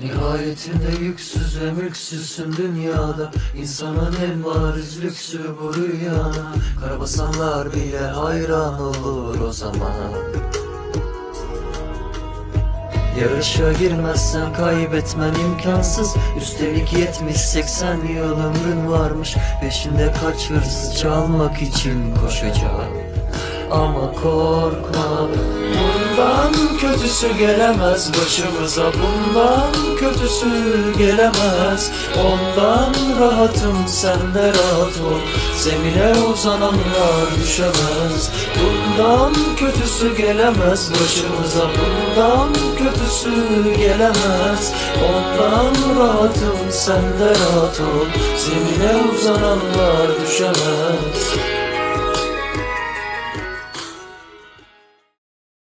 Nihayetinde yüksüz ve mülksüzsün dünyada. İnsanın en bariz lüksü bu rüyana Karabasanlar bile hayran olur o zaman. Yarışa girmezsen kaybetmen imkansız. Üstelik 70-80 yıl ömrün varmış. Peşinde kaç hırsız çalmak için koşacak. Ama korkma. Bundan kötüsü gelemez başımıza Bundan kötüsü gelemez. Ondan rahatım sen de rahat ol. Zemine uzananlar düşemez. Bundan kötüsü gelemez. Başımıza Bundan kötüsü gelemez. Ondan rahatım sen de rahat ol. Zemine uzananlar düşemez